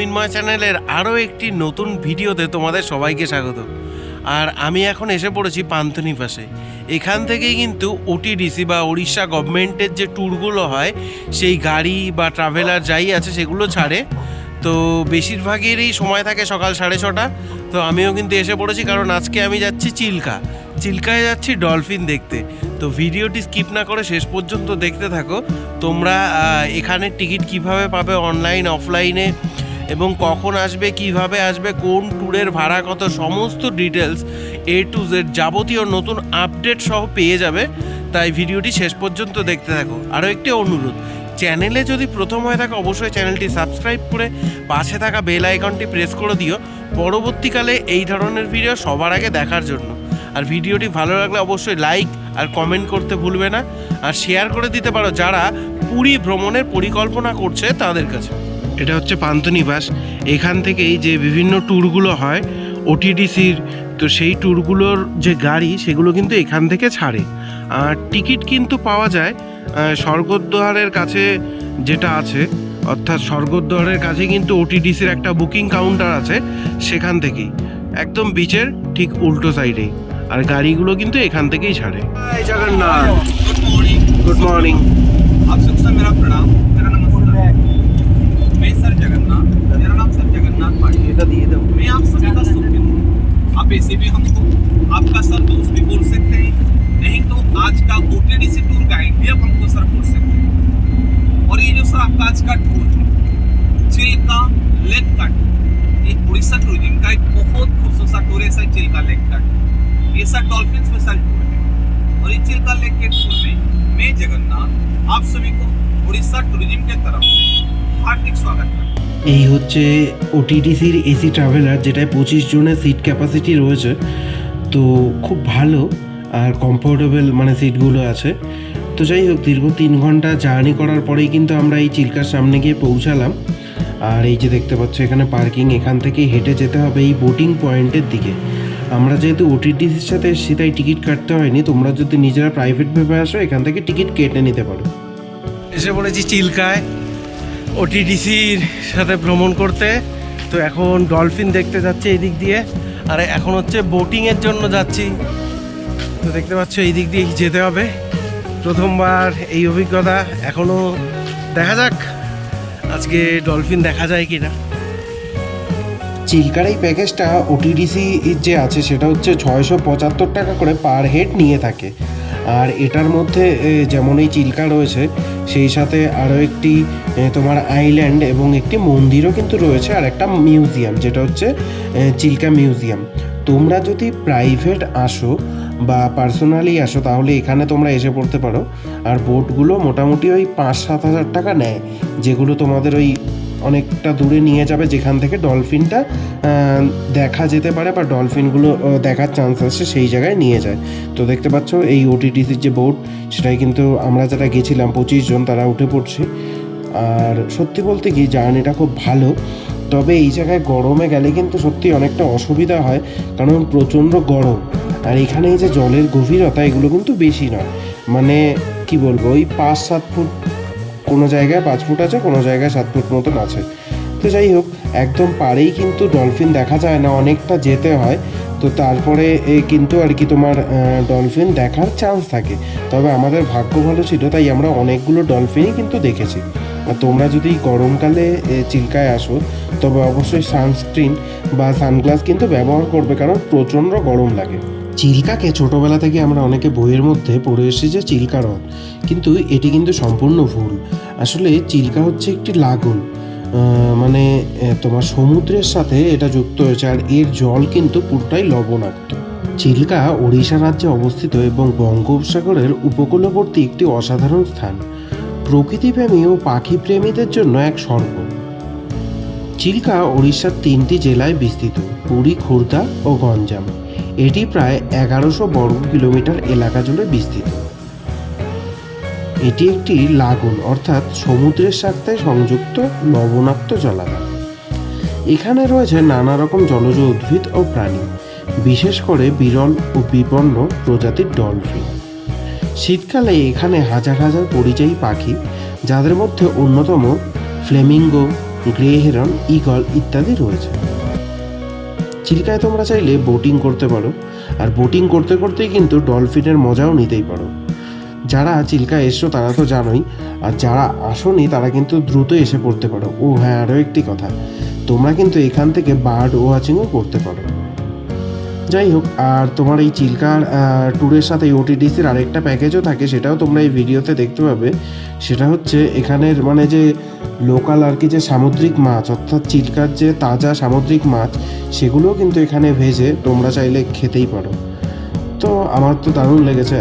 মিনময় চ্যানেলের আরও একটি নতুন ভিডিওতে তোমাদের সবাইকে স্বাগত। আর আমি এখন এসে পড়েছি পান্থনি পাশে। এখান থেকেই কিন্তু ওটিডিসি বা উড়িষ্যা গভর্নমেন্টের যে ট্যুরগুলো হয় সেই গাড়ি বা ট্রাভেলার যাই আছে সেগুলো ছাড়ে। তো বেশিরভাগেরই সময় থাকে সকাল সাড়ে ছটা। তো আমিও কিন্তু এসে পড়েছি কারণ আজকে আমি যাচ্ছি চিল্কা। চিল্কায় যাচ্ছি ডলফিন দেখতে। তো ভিডিওটি স্কিপ না করে শেষ পর্যন্ত দেখতে থাকো। তোমরা আহ, এখানে টিকিট কীভাবে পাবে অনলাইন অফলাইনে এবং কখন আসবে, কীভাবে আসবে, কোন ট্যুরের ভাড়া কত, সমস্ত ডিটেলস এ টু জেড যাবতীয় নতুন আপডেট সহ পেয়ে যাবে। তাই ভিডিওটি শেষ পর্যন্ত দেখতে থাকো। আরও একটি অনুরোধ, চ্যানেলে যদি প্রথম হয়ে থাকে, অবশ্যই চ্যানেলটি সাবস্ক্রাইব করে পাশে থাকা বেল আইকনটি প্রেস করে দিও। পরবর্তীকালে এই ধরনের ভিডিও সবার আগে দেখার জন্য। আর ভিডিওটি ভালো লাগলে অবশ্যই লাইক আর কমেন্ট করতে ভুলবে না। আর শেয়ার করে দিতে পারো যারা পুরী ভ্রমণের পরিকল্পনা করছে তাদের কাছে। এটা হচ্ছে পান্থনিবাস এখান থেকেই যে বিভিন্ন ট্যুরগুলো হয় ওটিডিসির তো সেই ট্যুরগুলোর যে গাড়ি সেগুলো কিন্তু এখান থেকে ছাড়ে। আর টিকিট কিন্তু পাওয়া যায় স্বর্গদ্বারের কাছে যেটা আছে অর্থাৎ স্বর্গদ্বারের কাছে কিন্তু ওটিডিসির একটা বুকিং কাউন্টার আছে সেখান থেকেই। একদম বিচের ঠিক উল্টো সাইডেই আর গাড়িগুলো কিন্তু এখান থেকেই ছাড়ে। জগন্নাথ। গুড মর্নিং आप ऐसे भी हमको, आपका सर दोस्त भी बोल सकते हैं। नहीं तो आज का ओटीडीसी टूर गाइड भी आप हमको सर बोल सकते हैं। और ये जो सर आपका आज का टूर है चिल्का लेक का टूर ये उड़ीसा टूरिज़्म का एक बहुत खूबसूरत टूर है सर चिल्का लेक का टूर ये सर डॉल्फिन स्पेशल टूर है। और ये चिल्का लेक के टूर में मैं जगन्नाथ, आप सभी को उड़ीसा टूरिज़्म के तरफ़ से हार्दिक स्वागत करता। এই হচ্ছে ওটিটিসির এসি ট্রাভেলার যেটায় পঁচিশ জনের সিট ক্যাপাসিটি রয়েছে। তো খুব ভালো আর কমফোর্টেবল মানে সিটগুলো আছে। তো যাই হোক, দীর্ঘ তিন ঘণ্টা জার্নি করার পরেই কিন্তু আমরা এই চিল্কার সামনে গিয়ে পৌঁছালাম। আর এই যে দেখতে পাচ্ছ, এখানে পার্কিং এখান থেকে হেঁটে যেতে হবে এই বোটিং পয়েন্টের দিকে। আমরা যেহেতু ওটিটিসির সাথে এসেছি, তাই টিকিট কাটতে হয়নি। তোমরা যদি নিজেরা প্রাইভেট ভেবে আসো, এখান থেকে টিকিট কেটে নিতে পারো। এসে পড়েছি চিল্কায়। ওটিডিসির সাথে ভ্রমণ করতে। তো এখন ডলফিন দেখতে যাচ্ছে এই দিক দিয়ে। আর এখন হচ্ছে বোটিংয়ের জন্য যাচ্ছি। তো দেখতে পাচ্ছ এই দিক দিয়ে যেতে হবে। প্রথমবার এই অভিজ্ঞতা। এখনও দেখা যাক আজকে ডলফিন দেখা যায় কি না চিল্কার এই প্যাকেজটা ওটিডিসি যে আছে, সেটা হচ্ছে ছয়শো পঁচাত্তর টাকা করে পার হেড নিয়ে থাকে। আর এটার মধ্যে যেমন এই চিল্কা রয়েছে সেই সাথে আরও একটি তোমার আইল্যান্ড এবং একটি মন্দিরও কিন্তু রয়েছে আর একটা মিউজিয়াম যেটা হচ্ছে চিল্কা মিউজিয়াম তোমরা যদি প্রাইভেট আসো বা পার্সোনালি আসো, তাহলে এখানে তোমরা এসে পড়তে পারো। আর বোটগুলো মোটামুটি ওই পাঁচ সাত হাজার টাকা নেয়, যেগুলো তোমাদের ওই অনেকটা দূরে নিয়ে যাবে যেখান থেকে ডলফিনটা দেখা যেতে পারে বা ডলফিনগুলো দেখার চান্স আছে, সেই জায়গায় নিয়ে যায়। তো দেখতে পাচ্ছ এই ওটিটিসির যে বোট সেটাই কিন্তু আমরা যারা গেছিলাম, পঁচিশ জন তারা উঠে পড়ছি। আর সত্যি বলতে কি জার্নিটা খুব ভালো, তবে এই জায়গায় গরমে গেলে কিন্তু সত্যি অনেকটা অসুবিধা হয়, কারণ প্রচণ্ড গরম। আর এখানে এই যে জলের গভীরতা, এগুলো কিন্তু বেশি নয়। মানে কি বলব, ওই পাঁচ সাত ফুট কোনো জায়গায় পাঁচ ফুট আছে, কোনো জায়গায় সাত ফুট মতন আছে। তো যাই হোক, একদম পাড়েই কিন্তু ডলফিন দেখা যায় না, অনেকটা যেতে হয়। তো তারপরে কিন্তু আর কি তোমার ডলফিন দেখার চান্স থাকে। তবে আমাদের ভাগ্য ভালো ছিল, তাই আমরা অনেকগুলো ডলফিনই কিন্তু দেখেছি। আর তোমরা যদি গরমকালে চিল্কায় আসো, তবে অবশ্যই সানস্ক্রিন বা সানগ্লাস কিন্তু ব্যবহার করবে, কারণ প্রচণ্ড গরম লাগে। চিল্কাকে ছোটবেলা থেকে আমরা অনেকে বইয়ের মধ্যে পড়ে এসেছি যে চিল্কা হ্রদ কিন্তু এটি কিন্তু সম্পূর্ণ ভুল। আসলে চিল্কা হচ্ছে একটি লাগুন। মানে তোমার সমুদ্রের সাথে এটা যুক্ত হয়েছে আর এর জল কিন্তু পুরোটাই লবণাক্ত। চিল্কা ওড়িশা রাজ্যে অবস্থিত এবং বঙ্গোপসাগরের উপকূলবর্তী একটি অসাধারণ স্থান। প্রকৃতিপ্রেমী ও পাখি প্রেমীদের জন্য এক স্বর্গ। চিল্কা ওড়িশার তিনটি জেলায় বিস্তৃত। পুরী, খুর্দা ও গঞ্জাম। এটি প্রায় এগারোশো বর্গ কিলোমিটার এলাকা জুড়ে বিস্তৃত। এটি একটি লাগুন, অর্থাৎ সমুদ্রের সাথে সংযুক্ত লবণাক্ত জলাধার। এখানে রয়েছে নানা রকম জলজ উদ্ভিদ ও প্রাণী, বিশেষ করে বিরল ও বিপন্ন প্রজাতির ডলফিন। শীতকালে এখানে হাজার হাজার পরিযায়ী পাখি, যাদের মধ্যে অন্যতম ফ্লেমিঙ্গো, গ্রে হেরন ইগল ইত্যাদি রয়েছে। চিল্কায় তোমরা চাইলে বোটিং করতে পারো। আর বোটিং করতে করতেই কিন্তু ডলফিনের মজাও নিতেই পারো। যারা চিল্কা এসছো তারা তো জানোই, আর যারা আসোনি তারা কিন্তু দ্রুত এসে পড়তে পারো। ও হ্যাঁ আরও একটি কথা। তোমরা কিন্তু এখান থেকে বার্ড ওয়াচিংও করতে পারো। যাই হোক আর তোমার এই চিল্কার ট্যুরের সাথে ওটিডিসির আরেকটা প্যাকেজও থাকে, সেটাও তোমরা এই ভিডিওতে দেখতে পাবে। সেটা হচ্ছে এখানের মানে যে লোকাল আর কি যে সামুদ্রিক মাছ, অর্থাৎ চিল্কার যে তাজা সামুদ্রিক মাছ, সেগুলোও কিন্তু এখানে ভেজে তোমরা চাইলে খেতেই পারো। তো আমার তো দারুণ লেগেছে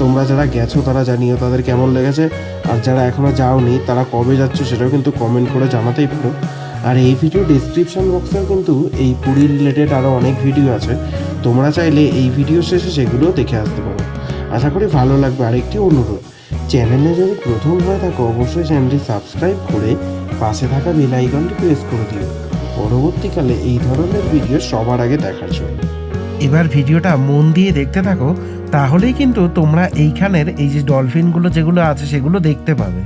তোমরা যারা গেছো তারা জানিও তাদের কেমন লেগেছে, আর যারা এখনও যাওনি, তারা কবে যাচ্ছ সেটাও কিন্তু কমেন্ট করে জানাতেই পারো। আর এই ভিডিও ডিসক্রিপশন বক্সেও কিন্তু এই পুরী রিলেটেড আরও অনেক ভিডিও আছে। তোমরা চাইলে এই ভিডিও শেষে সেগুলো দেখে আসতে পারো। আশা করি ভালো লাগবে আরেকটি অনুরোধ। চ্যানেলে যদি প্রথম হয়ে থাকো, অবশ্যই চ্যানেলটি সাবস্ক্রাইব করে পাশে থাকা বেল আইকনটি প্রেস করে দিও। পরবর্তীকালে এই ধরনের ভিডিও সবার আগে দেখার জন্য। এবার ভিডিওটা মন দিয়ে দেখতে থাকো, তাহলেই কিন্তু তোমরা এইখানের এই যে ডলফিনগুলো যেগুলো আছে, সেগুলো দেখতে পাবে।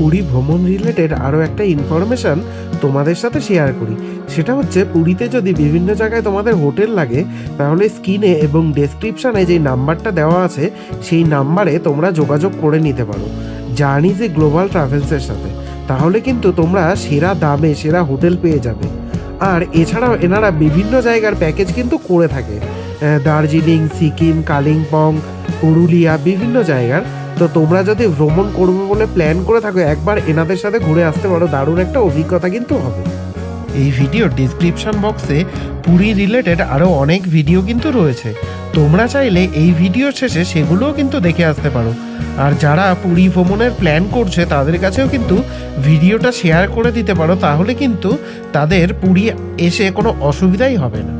পুরী ভ্রমণ রিলেটেড আরও একটা ইনফরমেশান তোমাদের সাথে শেয়ার করি। সেটা হচ্ছে পুরীতে যদি বিভিন্ন জায়গায় তোমাদের হোটেল লাগে, তাহলে স্ক্রিনে এবং ডেসক্রিপশানে যে নাম্বারটা দেওয়া আছে, সেই নাম্বারে তোমরা যোগাযোগ করে নিতে পারো। জার্নি যে গ্লোবাল ট্রাভেলসের সাথে, তাহলে কিন্তু তোমরা সেরা দামে, সেরা হোটেল পেয়ে যাবে। আর এছাড়াও এনারা বিভিন্ন জায়গার প্যাকেজ কিন্তু করে থাকে। দার্জিলিং, সিকিম, কালিম্পং, পুরুলিয়া, বিভিন্ন জায়গার। তো তোমরা যদি ভ্রমণ করবে বলে প্ল্যান করে থাকো, একবার এনাদের সাথে ঘুরে আসতে পারো। দারুণ একটা অভিজ্ঞতা কিন্তু হবে। এই ভিডিও ডিসক্রিপশন বক্সে পুরী রিলেটেড আরও অনেক ভিডিও কিন্তু রয়েছে। তোমরা চাইলে এই ভিডিও শেষে সেগুলোও কিন্তু দেখে আসতে পারো। আর যারা পুরী ভ্রমণের প্ল্যান করছে, তাদের কাছেও কিন্তু ভিডিওটা শেয়ার করে দিতে পারো, তাহলে কিন্তু তাদের পুরী এসে কোনো অসুবিধাই হবে না।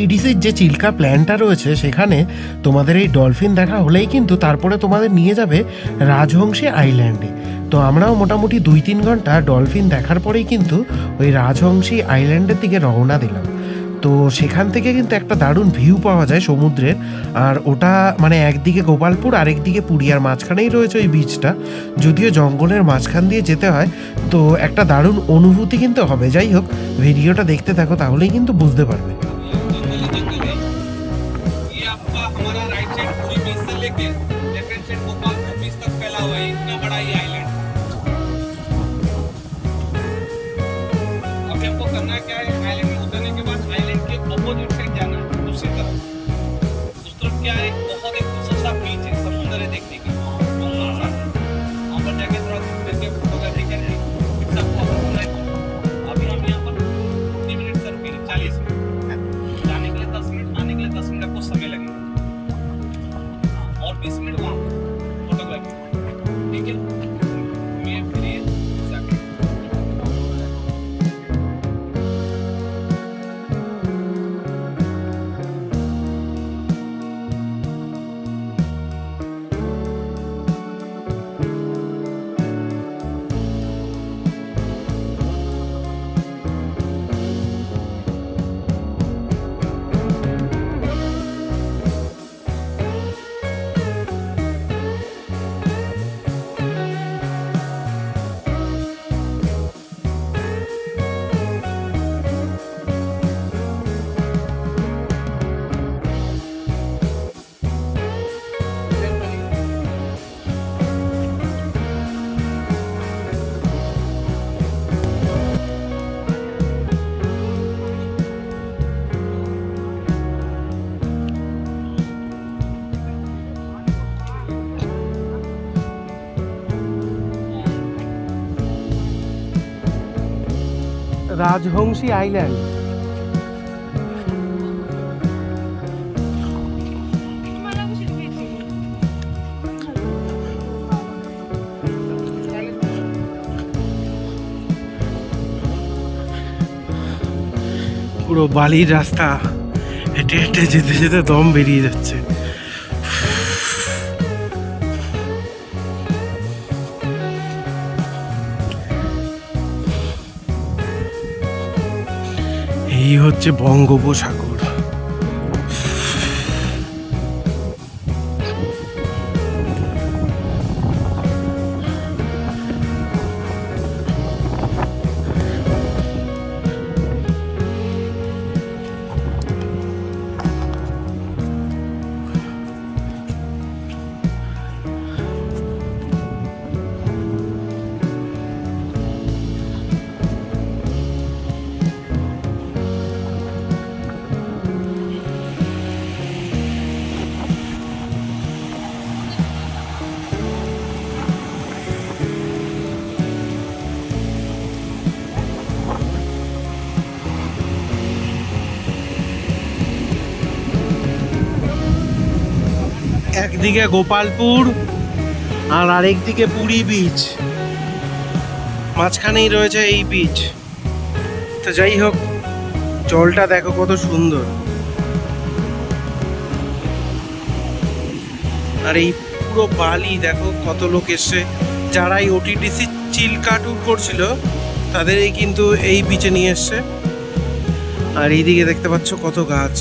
ওটিডিসির যে চিল্কা প্ল্যানটা রয়েছে সেখানে তোমাদের এই ডলফিন দেখা হলেই কিন্তু তারপরে তোমাদের নিয়ে যাবে রাজহংসী আইল্যান্ডে। তো আমরাও মোটামুটি দুই তিন ঘণ্টা ডলফিন দেখার পরেই কিন্তু ওই রাজহংসী আইল্যান্ডের দিকে রওনা দিলাম। তো সেখান থেকে কিন্তু একটা দারুণ ভিউ পাওয়া যায় সমুদ্রের। আর ওটা মানে একদিকে গোপালপুর, আরেকদিকে পুরিয়ার মাঝখানেই রয়েছে ওই বিচটা যদিও জঙ্গলের মাঝখান দিয়ে যেতে হয়, তো একটা দারুণ অনুভূতি কিন্তু হবে। যাই হোক, ভিডিওটা দেখতে থাকো, তাহলেই কিন্তু বুঝতে পারবে। लेके लेफ़्ट हैंड साइड सौ बीस तक फैला हुआ है इतना बड़ा आइलैंड রাজহংসী আইল্যান্ড। পুরো বালির রাস্তা হেঁটে হেঁটে যেতে যেতে দম বেরিয়ে যাচ্ছে। এই হচ্ছে বঙ্গোপসাগর। একদিকে গোপালপুর আর আরেকদিকে পুরী বিচ মাঝখানেই রয়েছে এই বিচ তো যাই হোক, জলটা দেখো কত সুন্দর। আর এই পুরো বালি দেখো কত লোক এসছে। যারা এই ওটিটিসি চিল্কা ট্যুর করছিল তাদের এই কিন্তু এই বিচে নিয়ে এসছে। আর এইদিকে দেখতে পাচ্ছ কত গাছ।